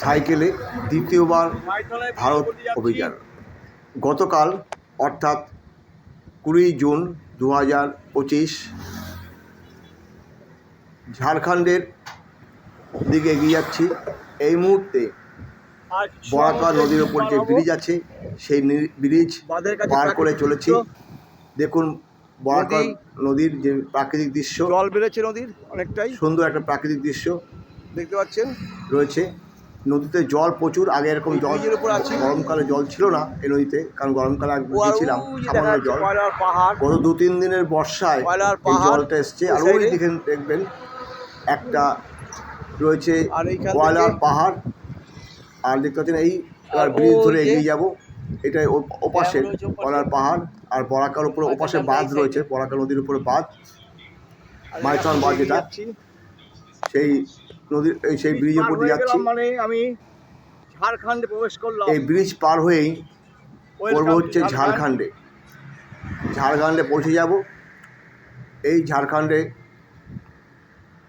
সাইকেলে দ্বিতীয়বার ভারত অভিযান। গতকাল অর্থাৎ কুড়ি জুন দু হাজার পঁচিশ ঝাড়খণ্ডের দিকে এগিয়ে যাচ্ছি। এই মুহূর্তে বরাকা নদীর ওপর যে ব্রিজ আছে সেই ব্রিজ পার করে চলেছি। দেখুন বরাকা নদীর যে প্রাকৃতিক দৃশ্য জল বেড়েছে নদীর অনেকটাই। সুন্দর একটা প্রাকৃতিক দৃশ্য দেখতে পাচ্ছেন। রয়েছে। নদীতে জল প্রচুর আগে এরকম জল। গরমকালে জল ছিল না এই নদীতে কারণ গরমকালে গিয়েছিলাম সামান্য জল। গত দু তিন দিনের বর্ষায় এই জলটা এসছে। আর ওই দেখেন দেখবেন একটা রয়েছে কয়লার পাহাড়। আর দেখতে পাচ্ছেন এই ব্রিজ ধরে এগিয়ে যাব। এটাই ও- ওপাশে কয়লার পাহাড়। আর বরাকার উপরে ওপাশে বাঁধ রয়েছে বরাকা নদীর উপরে বাঁধ। মাইথন বাঁধ যেটা। সেই নদীর এই সেই ব্রিজের উপর যাচ্ছি। মানে আমি ঝাড়খণ্ডে প্রবেশ করলাম। এই ব্রিজ পার হয়েই করব হচ্ছে ঝাড়খণ্ড। ঝাড়খণ্ডে। পৌঁছে যাব। এই ঝাড়খণ্ডে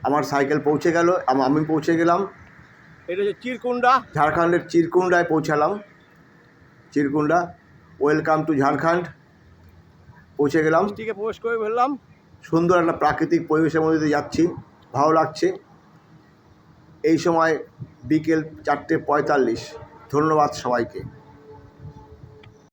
আমার সাইকেল পৌঁছে গেল আমি পৌঁছে গেলাম। এটা হচ্ছে চিরকুন্ডা ঝাড়খণ্ডের চিরকুন্ডায় পৌঁছালাম। Chirkunda welcome to Jharkhand. পৌঁছে গেলাম। ডিস্ট্রিক্টে প্রবেশ করে ফেললাম। সুন্দর একটা প্রাকৃতিক পরিবেশের মধ্যে দিয়ে যাচ্ছি। ভালো লাগছে। এই সময় বিকেল চারটে পঁয়তাল্লিশ। ধন্যবাদ সবাইকে।